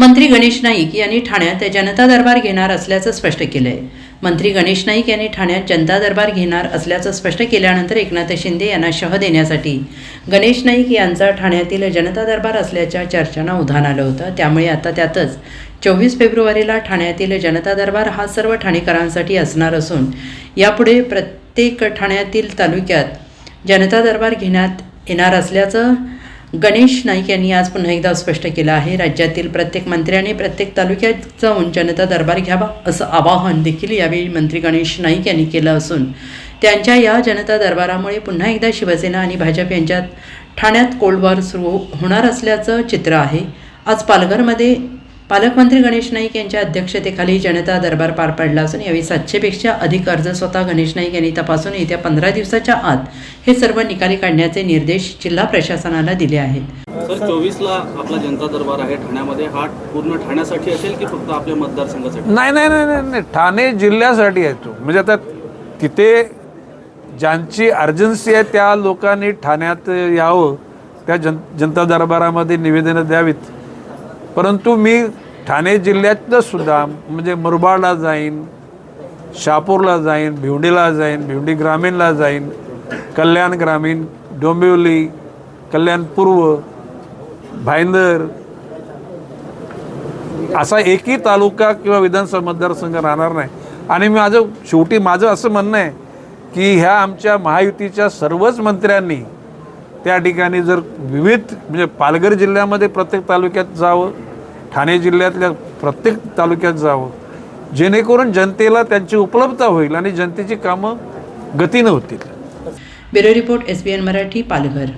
मंत्री गणेश नाईक यांनी ठाण्यात जनता दरबार घेणार असल्याचं स्पष्ट केलंय. मंत्री गणेश नाईक यांनी ठाण्यात जनता दरबार घेणार असल्याचं स्पष्ट केल्यानंतर एकनाथ शिंदे यांना शह देण्यासाठी गणेश नाईक यांचा ठाण्यातील जनता दरबार असल्याच्या चर्चांना उधाण आलं होतं. त्यामुळे आता त्यातच चोवीस फेब्रुवारीला ठाण्यातील जनता दरबार हा सर्व ठाणेकरांसाठी असणार असून यापुढे प्रत्येक ठाण्यातील तालुक्यात जनता दरबार घेण्यात येणार असल्याचं गणेश नाईक यांनी आज पुन्हा एकदा स्पष्ट केलं आहे राज्यातील प्रत्येक मंत्र्यांनी प्रत्येक तालुक्यात जाऊन जनता दरबार घ्यावा असं आवाहन देखील यावेळी मंत्री गणेश नाईक यांनी केलं असून त्यांच्या या जनता दरबारामुळे पुन्हा एकदा शिवसेना आणि भाजप यांच्यात ठाण्यात कोल्ड वॉर सुरू होणार असल्याचं चित्र आहे. आज पालघरमध्ये पालकमंत्री गणेश नाईक यांच्या अध्यक्षतेखाली जनता दरबार पार पडला असून यावेळी सातशेपेक्षा अधिक अर्ज स्वतः गणेश नाईक यांनी तपासून येत्या पंधरा दिवसाच्या आत हे सर्व निकाली काढण्याचे निर्देश जिल्हा प्रशासनाला दिले आहेत. सर चोवीसला आपला जनता दरबार आहे ठाण्यामध्ये. हा पूर्ण ठाण्यासाठी असेल की फक्त आपल्या मतदारसंघासाठी? नाही नाही नाही नाही नाही. ठाणे जिल्ह्यासाठी आहे तो. म्हणजे आता तिथे ज्यांची अर्जन्सी आहे त्या लोकांनी ठाण्यात यावं त्या जन जनता दरबारामध्ये निवेदनं द्यावीत. परंतु मी ठाणे जिल्ह्यातलं सुद्धा म्हणजे मुरबाडला जाईन शहापूरला जाईन भिवंडीला जाईन भिवंडी ग्रामीणला जाईन कल्याण ग्रामीण डोंबिवली कल्याण पूर्व भाईंदर असा एकही तालुका किंवा विधानसभा मतदारसंघ राहणार नाही. आणि माझं शेवटी माझं असं म्हणणं आहे की ह्या आमच्या महायुतीच्या सर्वच मंत्र्यांनी त्या ठिकाणी जर विविध म्हणजे पालघर जिल्ह्यामध्ये प्रत्येक तालुक्यात जावं ठाणे जिल्ह्यातल्या प्रत्येक तालुक्यात जावं जेणेकरून जनतेला त्यांची उपलब्धता होईल आणि जनतेची कामं गतीनं होतील. Bureau report S B N Marathi Palghar.